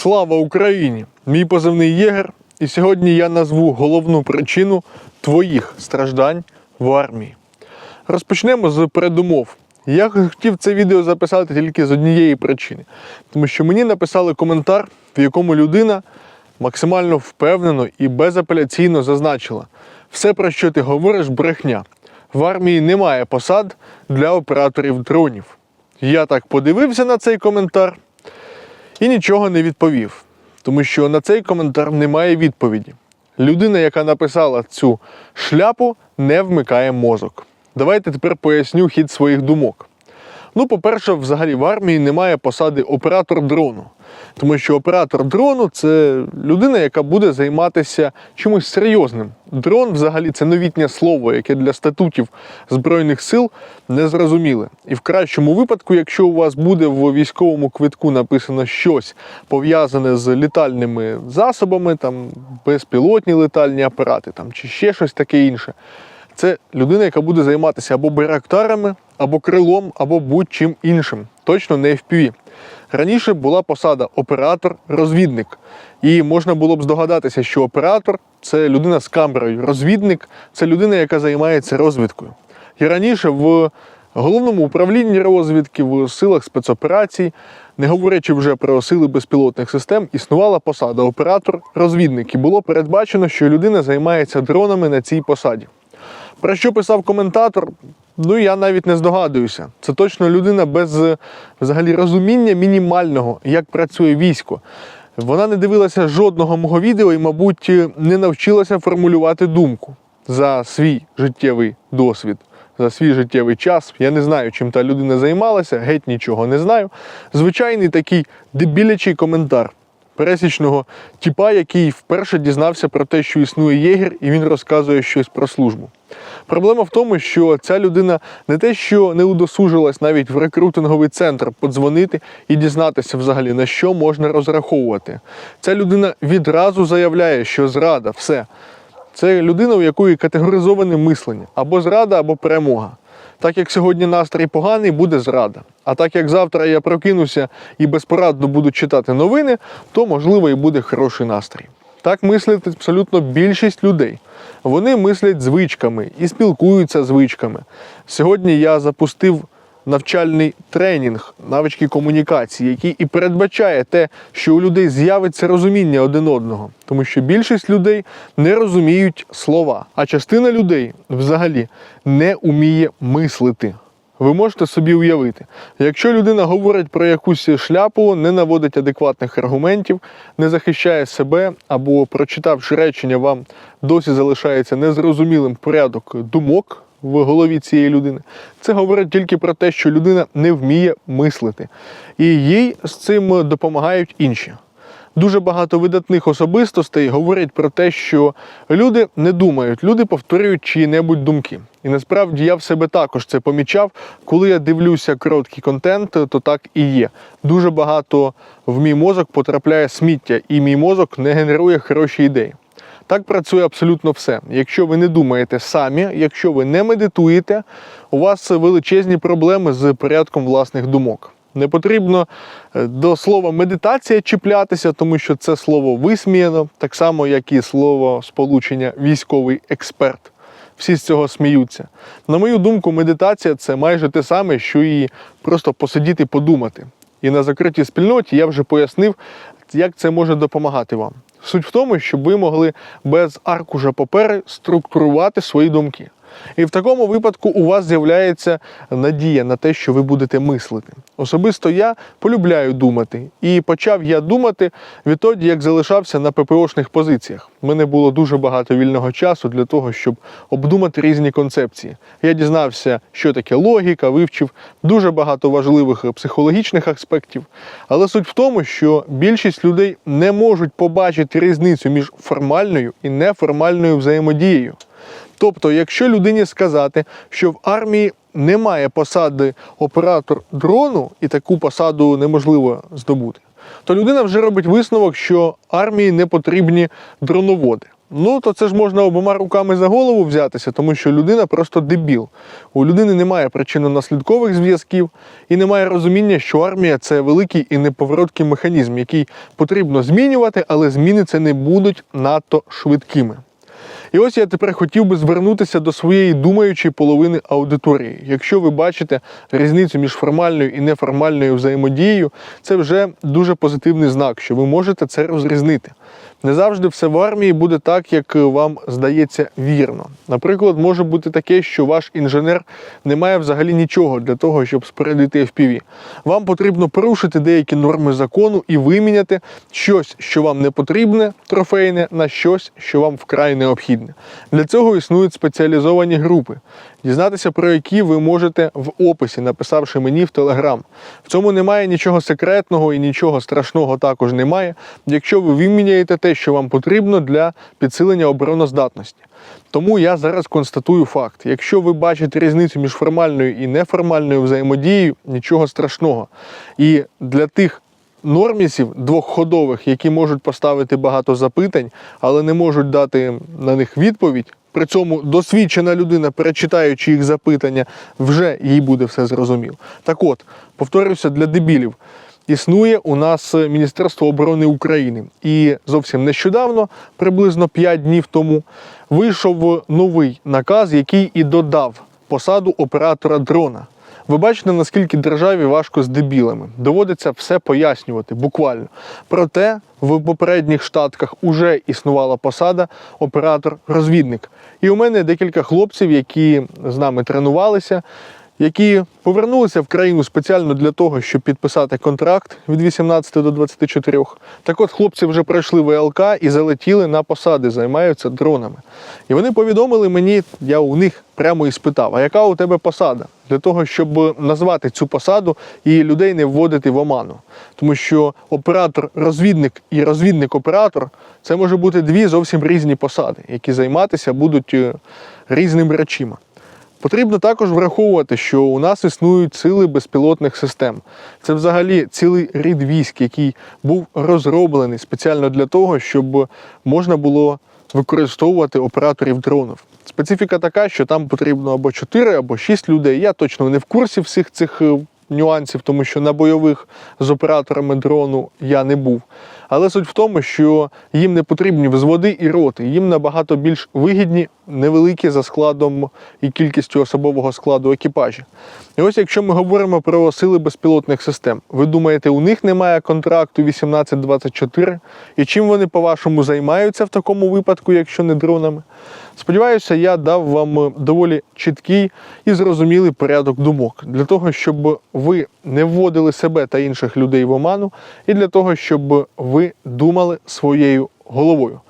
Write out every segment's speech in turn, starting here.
Слава Україні! Мій позивний єгер, і сьогодні я назву головну причину твоїх страждань в армії. Розпочнемо з передумов. Я хотів це відео записати тільки з однієї причини, тому що мені написали коментар, в якому людина максимально впевнено і безапеляційно зазначила: все, про що ти говориш, брехня. В армії немає посад для операторів дронів. Я так подивився на цей коментар і нічого не відповів, тому що на цей коментар немає відповіді. Людина, яка написала цю шляпу, не вмикає мозок. Давайте тепер поясню хід своїх думок. Ну, по-перше, взагалі в армії немає посади оператор дрону, тому що оператор дрону це людина, яка буде займатися чимось серйозним. Дрон, взагалі, це новітнє слово, яке для статутів Збройних сил незрозуміле. І в кращому випадку, якщо у вас буде в військовому квитку написано щось пов'язане з літальними засобами, там безпілотні летальні апарати, там чи ще щось таке інше. Це людина, яка буде займатися або байрактарами, або крилом, або будь-чим іншим. Точно не FPV. Раніше була посада оператор-розвідник. І можна було б здогадатися, що оператор це людина з камерою. Розвідник це людина, яка займається розвідкою. І раніше в головному управлінні розвідки, в силах спецоперацій, не говорячи вже про сили безпілотних систем, існувала посада оператор-розвідник. І було передбачено, що людина займається дронами на цій посаді. Про що писав коментатор? Ну я навіть не здогадуюся. Це точно людина без е, взагалі розуміння мінімального, як працює військо. Вона не дивилася жодного мого відео і, мабуть, е, не навчилася формулювати думку за свій життєвий досвід, за свій життєвий час. Я не знаю, чим та людина займалася, геть нічого не знаю. Звичайний такий дебілячий коментар пересічного тіпа, який вперше дізнався про те, що існує єгер, і він розказує щось про службу. Проблема в тому, що ця людина не те, що не удосужилась навіть в рекрутинговий центр подзвонити і дізнатися взагалі на що можна розраховувати. Ця людина відразу заявляє, що зрада, все. Це людина, у якої категоризоване мислення або зрада, або перемога. Так як сьогодні настрій поганий, буде зрада. А так як завтра я прокинуся і безпорадно буду читати новини, то можливо і буде хороший настрій. Так мислить абсолютно більшість людей. Вони мислять звичками і спілкуються звичками. Сьогодні я запустив навчальний тренінг навички комунікації, який і передбачає те, що у людей з'явиться розуміння один одного, тому що більшість людей не розуміють слова, а частина людей взагалі не уміє мислити. Ви можете собі уявити, якщо людина говорить про якусь шляпу, не наводить адекватних аргументів, не захищає себе або прочитавши речення, вам досі залишається незрозумілим порядок думок в голові цієї людини, це говорить тільки про те, що людина не вміє мислити, і їй з цим допомагають інші. Дуже багато видатних особистостей говорять про те, що люди не думають, люди повторюють чиї-небудь думки. І насправді я в себе також це помічав. Коли я дивлюся короткий контент, то так і є. Дуже багато в мій мозок потрапляє сміття, і мій мозок не генерує хороші ідеї. Так працює абсолютно все. Якщо ви не думаєте самі, якщо ви не медитуєте, у вас величезні проблеми з порядком власних думок. Не потрібно е, до слова медитація чіплятися, тому що це слово висміяно, так само, як і слово сполучення військовий експерт. Всі з цього сміються. На мою думку, медитація це майже те саме, що і просто посидіти подумати. І на закритій спільноті я вже пояснив, як це може допомагати вам. Суть в тому, щоб ви могли без аркуша папери структурувати свої думки. І в такому випадку у вас з'являється надія на те, що ви будете мислити. Особисто я полюбляю думати. І почав я думати відтоді, як залишався на ППОшних позиціях. У мене було дуже багато вільного часу для того, щоб обдумати різні концепції. Я дізнався, що таке логіка, вивчив дуже багато важливих психологічних аспектів. Але суть в тому, що більшість людей не можуть побачити різницю між формальною і неформальною взаємодією. Тобто, якщо людині сказати, що в армії немає посади оператор дрону, і таку посаду неможливо здобути, то людина вже робить висновок, що армії не потрібні дроноводи. Ну, то це ж можна обома руками за голову взятися, тому що людина просто дебіл. У людини немає причинно-наслідкових зв'язків і немає розуміння, що армія це великий і неповороткий механізм, який потрібно змінювати, але зміни це не будуть надто швидкими. І ось я тепер хотів би звернутися до своєї думаючої половини аудиторії. Якщо ви бачите різницю між формальною і неформальною взаємодією, це вже дуже позитивний знак, що ви можете це розрізнити. Не завжди все в армії буде так, як вам здається вірно. Наприклад, може бути таке, що ваш інженер не має взагалі нічого для того, щоб спорядити FPV. Вам потрібно порушити деякі норми закону і виміняти щось, що вам не потрібне, трофейне, на щось, що вам вкрай необхідне. Для цього існують спеціалізовані групи, дізнатися про які ви можете в описі, написавши мені в Телеграм. В цьому немає нічого секретного і нічого страшного також немає, якщо ви виміняєте те, що вам потрібно для підсилення обороноздатності. Тому я зараз констатую факт: якщо ви бачите різницю між формальною і неформальною взаємодією, нічого страшного. І для тих нормісів двохходових, які можуть поставити багато запитань, але не можуть дати на них відповідь. При цьому досвідчена людина, перечитаючи їх запитання, вже їй буде все зрозуміло. Так от, повторюся, для дебілів. Існує у нас Міністерство оборони України, і зовсім нещодавно, приблизно 5 днів тому, вийшов новий наказ, який і додав посаду оператора дрона. Ви бачите, наскільки державі важко з дебілами. Доводиться все пояснювати буквально. Проте в попередніх штатках уже існувала посада оператор-розвідник. І у мене декілька хлопців, які з нами тренувалися, які повернулися в країну спеціально для того, щоб підписати контракт від 18 до 24. Так от хлопці вже пройшли ВЛК і залетіли на посади, займаються дронами. І вони повідомили мені, я у них прямо і спитав, а яка у тебе посада? Для того, щоб назвати цю посаду і людей не вводити в оману. Тому що оператор-розвідник і розвідник-оператор це може бути дві зовсім різні посади, які займатися будуть е, різними речима. Потрібно також враховувати, що у нас існують сили безпілотних систем. Це взагалі цілий рід військ, який був розроблений спеціально для того, щоб можна було використовувати операторів дронів. Специфіка така, що там потрібно або 4, або 6 людей. Я точно не в курсі всіх цих е, нюансів, тому що на бойових з операторами дрону я не був. Але суть в тому, що їм не потрібні взводи і роти, їм набагато більш вигідні невеликі за складом і кількістю особового складу екіпажі. І ось якщо ми говоримо про сили безпілотних систем, ви думаєте, у них немає контракту 1824? І чим вони, по-вашому, займаються в такому випадку, якщо не дронами? Сподіваюся, я дав вам доволі чіткий і зрозумілий порядок думок для того, щоб ви не вводили себе та інших людей в оману, і для того, щоб ви думали своєю головою.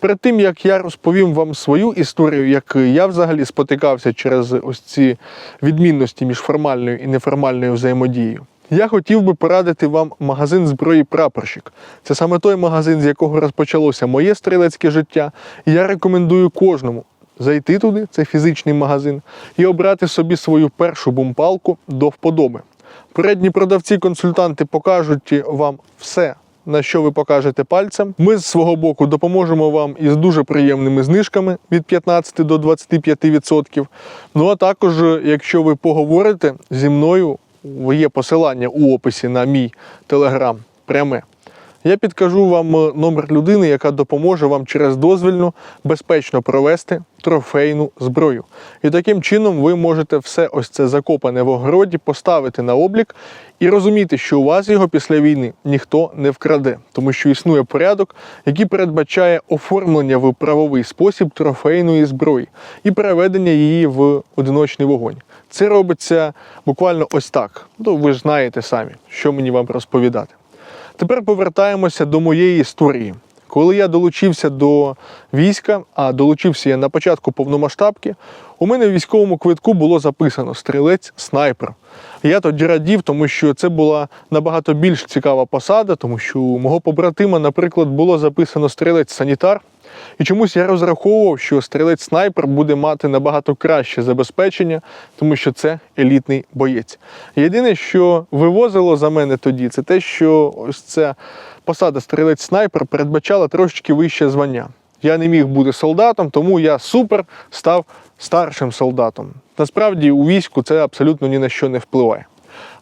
Перед тим як я розповім вам свою історію, як я взагалі спотикався через ось ці відмінності між формальною і неформальною взаємодією. Я хотів би порадити вам магазин зброї прапорщик. Це саме той магазин, з якого розпочалося моє стрілецьке життя. І я рекомендую кожному зайти туди, це фізичний магазин, і обрати собі свою першу бумпалку до вподоби. Передні продавці-консультанти покажуть вам все. На що ви покажете пальцем. Ми з свого боку допоможемо вам із дуже приємними знижками від 15 до 25%. Ну а також, якщо ви поговорите зі мною, є посилання у описі на мій телеграм пряме. Я підкажу вам е, номер людини, яка допоможе вам через дозвільну безпечно провести трофейну зброю. І таким чином ви можете все ось це закопане в огороді поставити на облік і розуміти, що у вас його після війни ніхто не вкраде, тому що існує порядок, який передбачає оформлення в правовий спосіб трофейної зброї і переведення її в одиночний вогонь. Це робиться буквально ось так. Ну, ви ж знаєте самі, що мені вам розповідати. Тепер повертаємося до моєї історії. Коли я долучився до війська, а долучився я на початку повномасштабки, у мене в військовому квитку було записано стрілець-снайпер. Я тоді радів, тому що це була набагато більш цікава посада, тому що у мого побратима, наприклад, було записано стрілець-санітар. І чомусь я розраховував, що стрілець-снайпер буде мати набагато краще забезпечення, тому що це елітний боєць. Єдине, що вивозило за мене тоді, це те, що ось ця посада стрілець-снайпер передбачала трошечки вище звання. я не міг бути солдатом, тому я супер став старшим солдатом. Насправді у війську це абсолютно ні на що не впливає.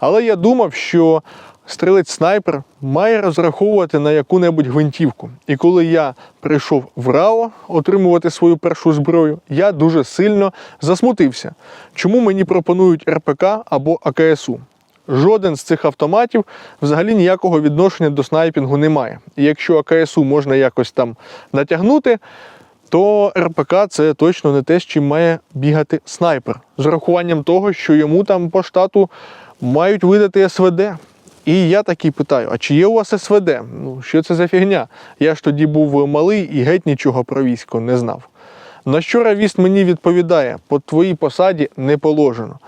Але я думав, що стрілець-снайпер має розраховувати на яку-небудь гвинтівку. І коли я прийшов в РАО отримувати свою першу зброю, я дуже сильно засмутився. Чому мені пропонують РПК або АКСУ? Жоден з цих автоматів взагалі ніякого відношення до снайпінгу не має. І якщо АКСУ можна якось там натягнути, то РПК це точно не те, з чим має бігати снайпер. З урахуванням того, що йому там по штату мають видати СВД. І я такий питаю: а чи є у вас СВД? Ну, що це за фігня? Я ж тоді був малий і геть нічого про військо не знав. На що равіст мені відповідає, по твоїй посаді не положено.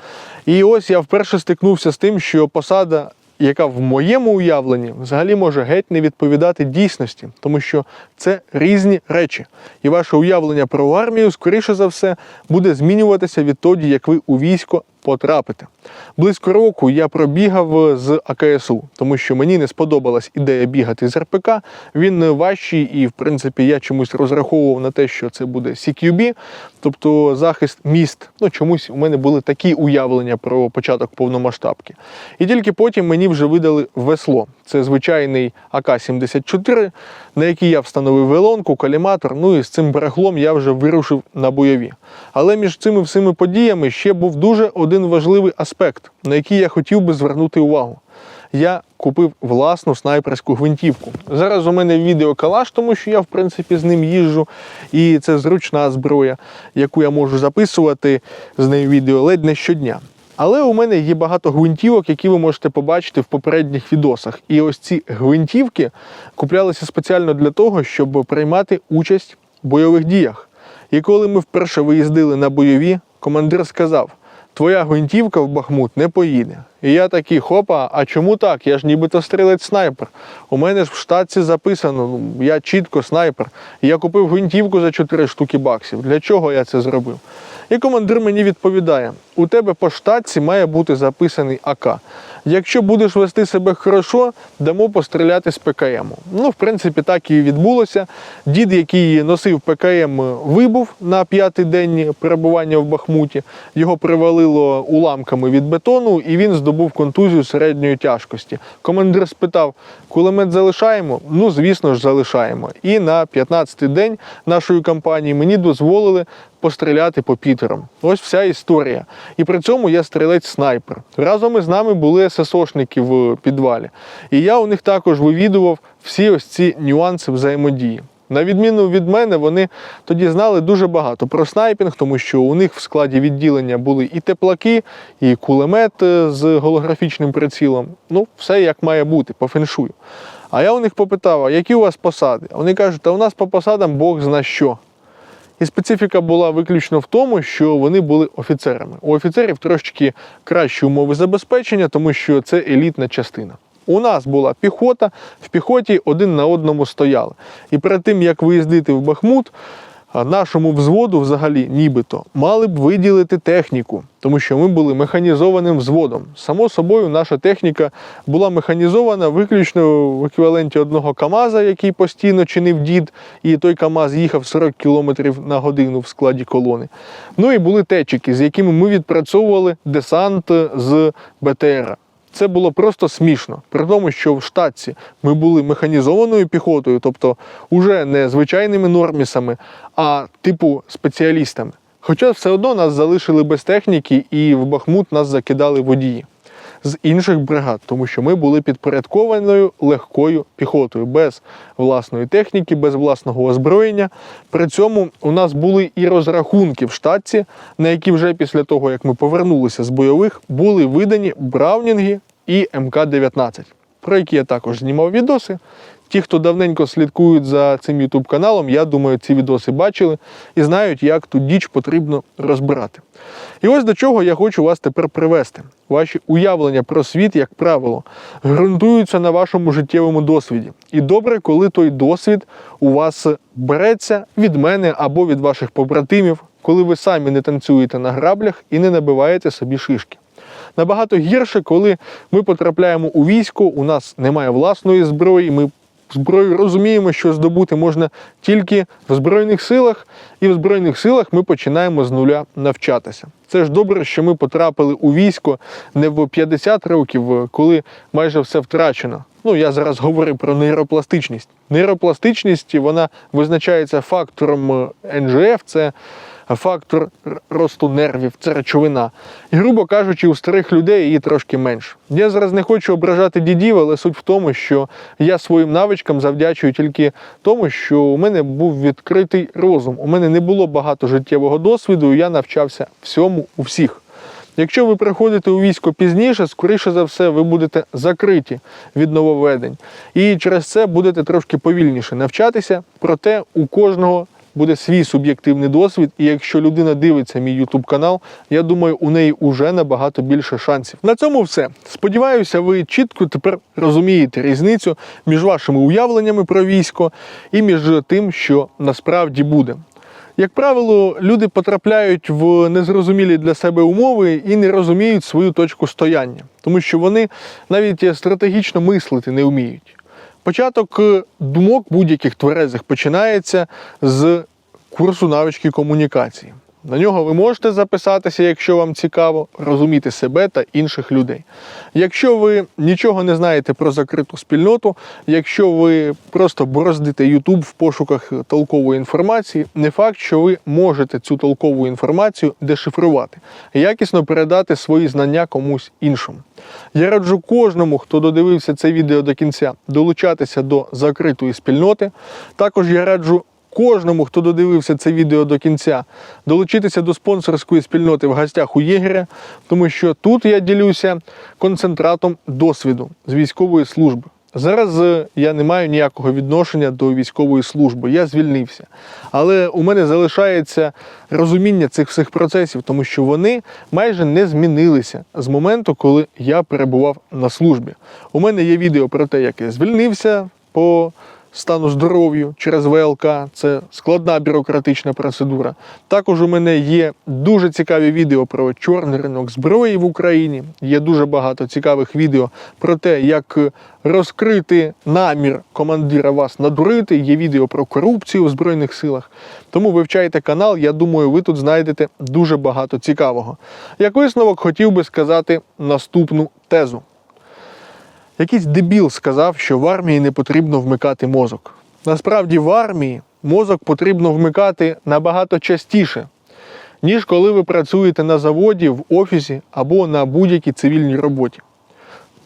І ось я вперше стикнувся з тим, що посада, яка в моєму уявленні взагалі може геть не відповідати дійсності, тому що це різні речі. І ваше уявлення про армію, скоріше за все, буде змінюватися відтоді, як ви у військо потрапите. Близько року я пробігав з АКСУ, тому що мені не сподобалась ідея бігати з РПК. Він важчий, і в принципі я чомусь розраховував на те, що це буде CQB, тобто захист міст. Ну чомусь у мене були такі уявлення про початок повномасштабки. І тільки потім мені вже видали весло. Це звичайний АК-74, на який я встановив велонку, каліматор. Ну і з цим береглом я вже вирушив на бойові. Але між цими всіми подіями ще був дуже один важливий аспект, на який я хотів би звернути увагу. Я купив власну снайперську гвинтівку. Зараз у мене відео калаш, тому що я в принципі з ним їжджу, і це зручна зброя, яку я можу записувати з нею відео ледь не щодня. Але у мене є багато гвинтівок, які ви можете побачити в попередніх відосах. І ось ці гвинтівки куплялися спеціально для того, щоб приймати участь в бойових діях. І коли ми вперше виїздили на бойові, командир сказав: Твоя гвинтівка в Бахмут не поїде. І я такий, хопа, а чому так? Я ж нібито стрілець снайпер. У мене ж в штатці записано, ну, я чітко снайпер. Я купив гвинтівку за 4 штуки баксів. Для чого я це зробив? І командир мені відповідає: у тебе по штатці має бути записаний АК. Якщо будеш вести себе хорошо, дамо постріляти з ПКМ. Ну, в принципі, так і відбулося. Дід, який носив ПКМ, вибув на п'ятий день перебування в Бахмуті. Його привалило уламками від бетону, і він здобув контузію середньої тяжкості. Командир спитав: кулемет залишаємо? Ну, звісно ж, залишаємо. І на 15-й день нашої кампанії мені дозволили постріляти по Пітерам. Ось вся історія. І при цьому я стрілець-снайпер. Разом із нами були ССОшники в підвалі. І я у них також вивідував всі ось ці нюанси взаємодії. На відміну від мене, вони тоді знали дуже багато про снайпінг, тому що у них в складі відділення були і теплаки, і кулемет е, з голографічним прицілом. Ну, все як має бути, по феншую. А я у них попитав, а які у вас посади? Вони кажуть, а у нас по посадам Бог зна що. І специфіка була виключно в тому, що вони були офіцерами. У офіцерів трошечки кращі умови забезпечення, тому що це елітна частина. У нас була піхота, в піхоті один на одному стояли. І перед тим, як виїздити в Бахмут, нашому взводу взагалі нібито мали б виділити техніку, тому що ми були механізованим взводом. Само собою, наша техніка була механізована виключно в еквіваленті одного КАМАЗа, який постійно чинив дід, і той КАМАЗ їхав 40 км на годину в складі колони. Ну і були течики, з якими ми відпрацьовували десант з БТРа. Це було просто смішно, при тому, що в штатці ми були механізованою піхотою, тобто уже не звичайними нормісами, а типу спеціалістами. Хоча все одно нас залишили без техніки, і в Бахмут нас закидали водії з інших бригад, тому що ми були підпорядкованою легкою піхотою, без власної техніки, без власного озброєння. При цьому у нас були і розрахунки в штатці, на які вже після того, як ми повернулися з бойових, були видані Браунінги і МК-19, про які я також знімав відоси. Ті, хто давненько слідкують за цим YouTube каналом, я думаю, ці відоси бачили і знають, як ту діч потрібно розбирати. І ось до чого я хочу вас тепер привести. Ваші уявлення про світ, як правило, ґрунтуються на вашому життєвому досвіді. І добре, коли той досвід у вас береться від мене або від ваших побратимів, коли ви самі не танцюєте на граблях і не набиваєте собі шишки. Набагато гірше, коли ми потрапляємо у військо, у нас немає власної зброї, ми зброю, розуміємо, що здобути можна тільки в Збройних силах, і в Збройних силах ми починаємо з нуля навчатися. Це ж добре, що ми потрапили у військо не в 50 років, коли майже все втрачено. Ну, я зараз говорю про нейропластичність. Нейропластичність вона визначається фактором е, НЖФ, це фактор росту нервів, це речовина. І, грубо кажучи, у старих людей її трошки менше. Я зараз не хочу ображати дідів, але суть в тому, що я своїм навичкам завдячую тільки тому, що у мене був відкритий розум. У мене не було багато життєвого досвіду, і я навчався всьому у всіх. Якщо ви приходите у військо пізніше, скоріше за все, ви будете закриті від нововведень. І через це будете трошки повільніше навчатися. Проте у кожного буде свій суб'єктивний досвід. І якщо людина дивиться мій YouTube канал, я думаю, у неї вже набагато більше шансів. На цьому все. Сподіваюся, ви чітко тепер розумієте різницю між вашими уявленнями про військо і між тим, що насправді буде. Як правило, люди потрапляють в незрозумілі для себе умови і не розуміють свою точку стояння, тому що вони навіть стратегічно мислити не вміють. Початок е, думок будь-яких тверезих починається з курсу навички комунікації. На нього ви можете записатися, якщо вам цікаво, розуміти себе та інших людей. Якщо ви нічого не знаєте про закриту спільноту, якщо ви просто бороздите YouTube в пошуках толкової інформації, не факт, що ви можете цю толкову інформацію дешифрувати, якісно передати свої знання комусь іншому. Я раджу кожному, хто додивився це відео до кінця, долучатися до закритої спільноти. Також я раджу кожному, хто додивився це відео до кінця, долучитися до спонсорської спільноти в гостях у єгеря, тому що тут я ділюся концентратом досвіду з військової служби. Зараз е, я не маю ніякого відношення до військової служби, я звільнився. Але у мене залишається розуміння цих всіх процесів, тому що вони майже не змінилися з моменту, коли я перебував на службі. У мене є відео про те, як я звільнився по стану здоров'ю через ВЛК. Це складна бюрократична процедура. Також у мене є дуже цікаві відео про чорний ринок зброї в Україні. Є дуже багато цікавих відео про те, як розкрити намір командира вас надурити. Є відео про корупцію в Збройних силах. Тому вивчайте канал. Я думаю, ви тут знайдете дуже багато цікавого. Як висновок, хотів би сказати наступну тезу. Якийсь дебіл сказав, що в армії не потрібно вмикати мозок. Насправді в армії мозок потрібно вмикати набагато частіше, ніж коли ви працюєте на заводі, в офісі або на будь-якій цивільній роботі.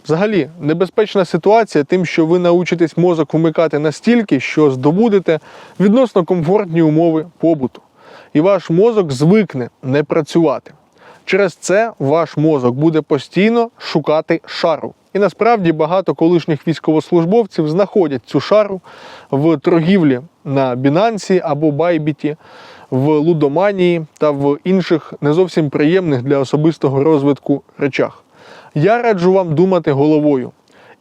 Взагалі, небезпечна ситуація тим, що ви научитесь мозок вмикати настільки, що здобудете відносно комфортні умови побуту. І ваш мозок звикне не працювати. Через це ваш мозок буде постійно шукати шару. І насправді багато колишніх військовослужбовців знаходять цю шару в торгівлі на Бінансі або Байбіті, в лудоманії та в інших не зовсім приємних для особистого розвитку речах. Я раджу вам думати головою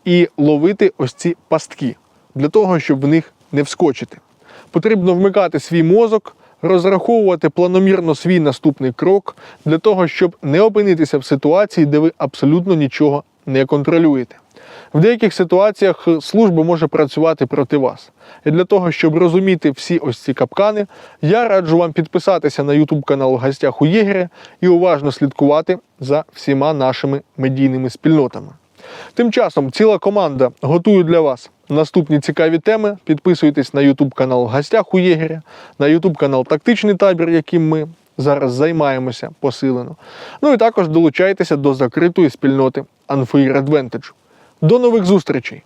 і ловити ось ці пастки для того, щоб в них не вскочити. Потрібно вмикати свій мозок, розраховувати планомірно свій наступний крок для того, щоб не опинитися в ситуації, де ви абсолютно нічого не контролюєте. В деяких ситуаціях служба може працювати проти вас. І для того, щоб розуміти всі ось ці капкани, я раджу вам підписатися на YouTube канал гостях у Єгеря і уважно слідкувати за всіма нашими медійними спільнотами. Тим часом ціла команда готує для вас наступні цікаві теми. Підписуйтесь на YouTube канал гостях у Єгеря, на YouTube канал Тактичний табір, яким ми зараз займаємося посилено. Ну і також долучайтеся до закритої спільноти Unfair Advantage. До нових зустрічей!